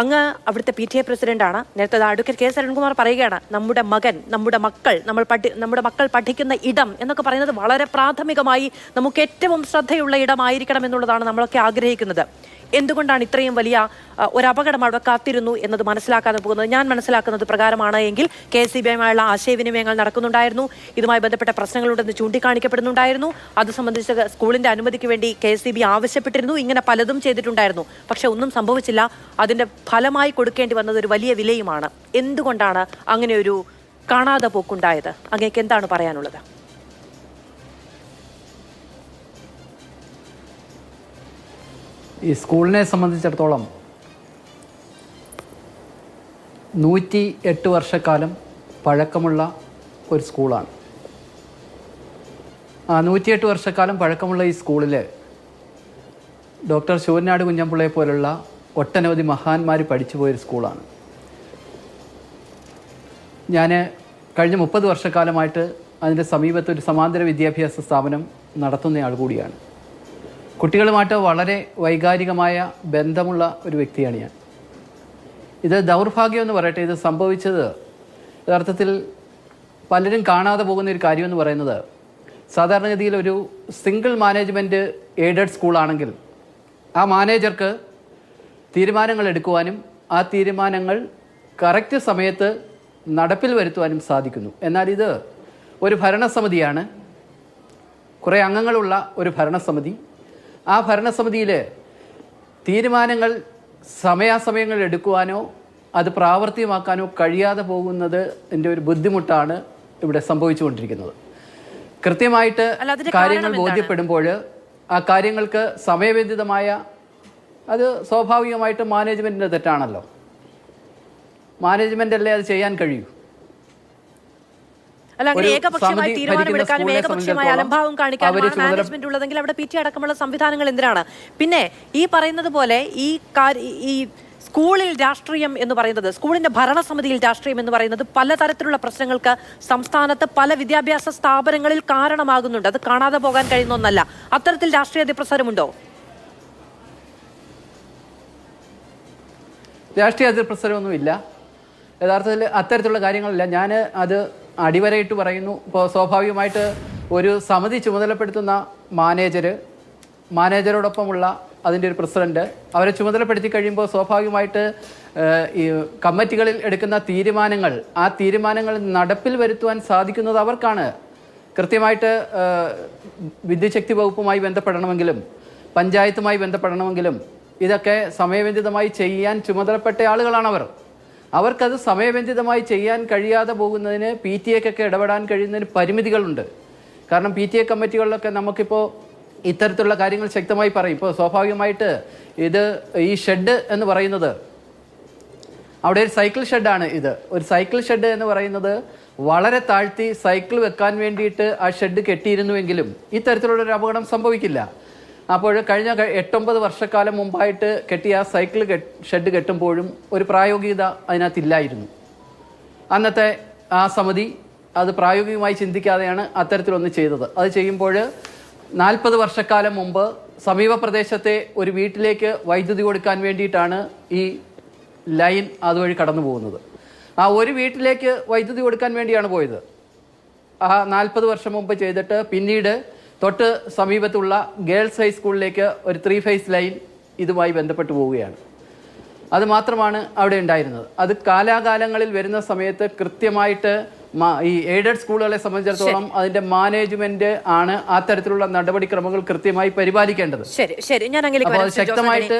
അങ്ങ് അവിടുത്തെ P T A പ്രസിഡന്റാണ് നേരത്തെ അഡ്വക്കേറ്റ് കെ എസ് അരുൺകുമാർ പറയുകയാണ് നമ്മുടെ മകൻ നമ്മുടെ മക്കൾ നമ്മൾ പഠി നമ്മുടെ മക്കൾ പഠിക്കുന്ന ഇടം എന്നൊക്കെ പറയുന്നത് വളരെ പ്രാഥമികമായി നമുക്ക് ഏറ്റവും ശ്രദ്ധയുള്ള ഇടമായിരിക്കണം എന്നുള്ളതാണ് നമ്മളൊക്കെ ആഗ്രഹിക്കുന്നത്. എന്തുകൊണ്ടാണ് ഇത്രയും വലിയ ഒരു അപകടം അവിടെ കാത്തിരുന്നു എന്നത് മനസ്സിലാക്കാതെ പോകുന്നത്? ഞാൻ മനസ്സിലാക്കുന്നത് പ്രകാരമാണ് എങ്കിൽ കെ എസ് ബിയുമായുള്ള ആശയവിനിമയങ്ങൾ നടക്കുന്നുണ്ടായിരുന്നു. ഇതുമായി ബന്ധപ്പെട്ട പ്രശ്നങ്ങളുണ്ടെന്ന് ചൂണ്ടിക്കാണിക്കപ്പെടുന്നുണ്ടായിരുന്നു. അത് സംബന്ധിച്ച് സ്കൂളിന്റെ അനുമതിക്ക് വേണ്ടി കെ എസ് ബി ആവശ്യപ്പെട്ടിരുന്നു. ഇങ്ങനെ പലതും ചെയ്തിട്ടുണ്ടായിരുന്നു. പക്ഷെ ഒന്നും സംഭവിച്ചില്ല. അതിന്റെ ഫലമായി കൊടുക്കേണ്ടി വന്നത് ഒരു വലിയ വിലയുമാണ്. എന്തുകൊണ്ടാണ് അങ്ങനെ ഒരു കാണാതെ പോക്കുണ്ടായത്? അങ്ങേക്ക് എന്താണ് പറയാനുള്ളത്? ഈ സ്കൂളിനെ സംബന്ധിച്ചിടത്തോളം നൂറ്റി എട്ട് വർഷക്കാലം പഴക്കമുള്ള ഒരു സ്കൂളാണ്. ആ നൂറ്റിയെട്ട് വർഷക്കാലം പഴക്കമുള്ള ഈ സ്കൂളിൽ ഡോക്ടർ ശിവനാട് കുഞ്ഞമ്പിള്ളയെ പോലുള്ള ഒട്ടനവധി മഹാന്മാർ പഠിച്ചു പോയൊരു സ്കൂളാണ്. ഞാൻ കഴിഞ്ഞ മുപ്പത് വർഷക്കാലമായിട്ട് അതിന്റെ സമീപത്ത് ഒരു സമാന്തര വിദ്യാഭ്യാസ സ്ഥാപനം നടത്തുന്നയാൾ കൂടിയാണ്. കുട്ടികളുമായിട്ട് വളരെ വൈകാരികമായ ബന്ധമുള്ള ഒരു വ്യക്തിയാണ് ഞാൻ. ഇത് ദൗർഭാഗ്യം എന്ന് പറയട്ടെ ഇത് സംഭവിച്ചത് യഥാർത്ഥത്തിൽ പലരും കാണാതെ പോകുന്ന ഒരു കാര്യമെന്ന് പറയുന്നത് സാധാരണഗതിയിൽ ഒരു സിംഗിൾ മാനേജ്മെന്റ് എയ്ഡഡ് സ്കൂളാണെങ്കിൽ ആ മാനേജർക്ക് തീരുമാനങ്ങൾ എടുക്കുവാനും ആ തീരുമാനങ്ങൾ കറക്റ്റ് സമയത്ത് നടപ്പിൽ വരുത്തുവാനും സാധിക്കുന്നു. എന്നാൽ ഇത് ഒരു ഭരണസമിതിയാണ്. കുറേ അംഗങ്ങളുള്ള ഒരു ഭരണസമിതി. ആ ഭരണസമിതിയിൽ തീരുമാനങ്ങൾ സമയാസമയങ്ങൾ എടുക്കുവാനോ അത് പ്രാവർത്തികമാക്കാനോ കഴിയാതെ പോകുന്നത് എന്റെ ഒരു ബുദ്ധിമുട്ടാണ് ഇവിടെ സംഭവിച്ചുകൊണ്ടിരിക്കുന്നത്. കൃത്യമായിട്ട് കാര്യങ്ങൾ ബോധ്യപ്പെടുമ്പോൾ ആ കാര്യങ്ങൾക്ക് സമയബന്ധിതമായ അത് സ്വാഭാവികമായിട്ട് മാനേജ്മെന്റിന്റെ തെറ്റാണല്ലോ. മാനേജ്മെന്റ് അല്ലേ അത് ചെയ്യാൻ കഴിയൂ? അല്ല അങ്ങനെ തീരുമാനമെടുക്കാനും അലംഭാവം കാണിക്കാനുമാണ് മാനേജ്മെന്റ് ഉള്ളതെങ്കിൽ അവിടെ പി ടി അടക്കമുള്ള സംവിധാനങ്ങൾ എന്തിനാണ്? പിന്നെ ഈ പറയുന്നത് പോലെ ഈ ഈ സ്കൂളിൽ രാഷ്ട്രീയം എന്ന് പറയുന്നത് സ്കൂളിന്റെ ഭരണസമിതിയിൽ രാഷ്ട്രീയം എന്ന് പറയുന്നത് പലതരത്തിലുള്ള പ്രശ്നങ്ങൾക്ക് സംസ്ഥാനത്ത് പല വിദ്യാഭ്യാസ സ്ഥാപനങ്ങളിൽ കാരണമാകുന്നുണ്ട്. അത് കാണാതെ പോകാൻ കഴിയുന്ന ഒന്നല്ല. അത്തരത്തിൽ രാഷ്ട്രീയ അതിപ്രസരമുണ്ടോ രാഷ്ട്രീയ അതിപ്രസരമൊന്നുമില്ല യഥാർത്ഥത്തിൽ അത്തരത്തിലുള്ള കാര്യങ്ങളില്ല. ഞാൻ അത് അടിവരയിട്ട് പറയുന്നു. ഇപ്പോൾ സ്വാഭാവികമായിട്ട് ഒരു സമിതി ചുമതലപ്പെടുത്തുന്ന മാനേജർ മാനേജരോടൊപ്പമുള്ള അതിന്റെ ഒരു പ്രസിഡന്റ് അവരെ ചുമതലപ്പെടുത്തി കഴിയുമ്പോൾ സ്വാഭാവികമായിട്ട് ഈ കമ്മിറ്റികളിൽ എടുക്കുന്ന തീരുമാനങ്ങൾ ആ തീരുമാനങ്ങൾ നടപ്പിൽ വരുത്തുവാൻ സാധിക്കുന്നത് അവർക്കാണ്. കൃത്യമായിട്ട് വിദ്യുശക്തി വകുപ്പുമായി ബന്ധപ്പെടണമെങ്കിലും പഞ്ചായത്തുമായി ബന്ധപ്പെടണമെങ്കിലും ഇതൊക്കെ സമയബന്ധിതമായി ചെയ്യാൻ ചുമതലപ്പെട്ട ആളുകളാണവർ. അവർക്കത് സമയബന്ധിതമായി ചെയ്യാൻ കഴിയാതെ പോകുന്നതിന് പി ടി എക്കൊക്കെ ഇടപെടാൻ കഴിയുന്നതിന് പരിമിതികളുണ്ട്. കാരണം പി ടി എ കമ്മിറ്റികളിലൊക്കെ നമുക്കിപ്പോൾ ഇത്തരത്തിലുള്ള കാര്യങ്ങൾ ശക്തമായി പറയും. ഇപ്പോൾ സ്വാഭാവികമായിട്ട് ഇത് ഈ ഷെഡ് എന്ന് പറയുന്നത് അവിടെ ഒരു സൈക്കിൾ ഷെഡാണ് ഇത്. ഒരു സൈക്കിൾ ഷെഡ് എന്ന് പറയുന്നത് വളരെ താഴ്ത്തി സൈക്കിൾ വെക്കാൻ വേണ്ടിയിട്ട് ആ ഷെഡ് കെട്ടിയിരുന്നുവെങ്കിലും ഇത്തരത്തിലുള്ള ഒരു അപകടം സംഭവിക്കില്ല. അപ്പോൾ കഴിഞ്ഞ എട്ടൊമ്പത് വർഷക്കാലം മുമ്പായിട്ട് കെട്ടിയ സൈക്കിൾ ഷെഡ് കെട്ടുമ്പോഴും ഒരു പ്രായോഗികത അതിനകത്തില്ലായിരുന്നു. അന്നത്തെ ആ സമിതി അത് പ്രായോഗികമായി ചിന്തിക്കാതെയാണ് അത്തരത്തിലൊന്ന് ചെയ്തത്. അത് ചെയ്യുമ്പോൾ നാൽപ്പത് വർഷക്കാലം മുമ്പ് സമീപ പ്രദേശത്തെ ഒരു വീട്ടിലേക്ക് വൈദ്യുതി കൊടുക്കാൻ വേണ്ടിയിട്ടാണ് ഈ ലൈൻ അതുവഴി കടന്നു പോകുന്നത്. ആ ഒരു വീട്ടിലേക്ക് വൈദ്യുതി കൊടുക്കാൻ വേണ്ടിയാണ് പോയത്. ആ നാൽപ്പത് വർഷം മുമ്പ് ചെയ്തിട്ട് പിന്നീട് തൊട്ട് സമീപത്തുള്ള ഗേൾസ് ഹൈസ്കൂളിലേക്ക് ഒരു ത്രീ ഫേസ് ലൈൻ ഇതുമായി ബന്ധപ്പെട്ട് പോവുകയാണ്. അത് മാത്രമാണ് അവിടെ ഉണ്ടായിരുന്നത്. അത് കാലാകാലങ്ങളിൽ വരുന്ന സമയത്ത് കൃത്യമായിട്ട് ഈ എയ്ഡഡ് സ്കൂളുകളെ സംബന്ധിച്ചിടത്തോളം അതിന്റെ മാനേജ്മെന്റ് ആണ് ആ തരത്തിലുള്ള നടപടിക്രമങ്ങൾ കൃത്യമായി പരിപാലിക്കേണ്ടത്. ശരി ശരി. ഞാൻ അപ്പോൾ അത് ശക്തമായിട്ട്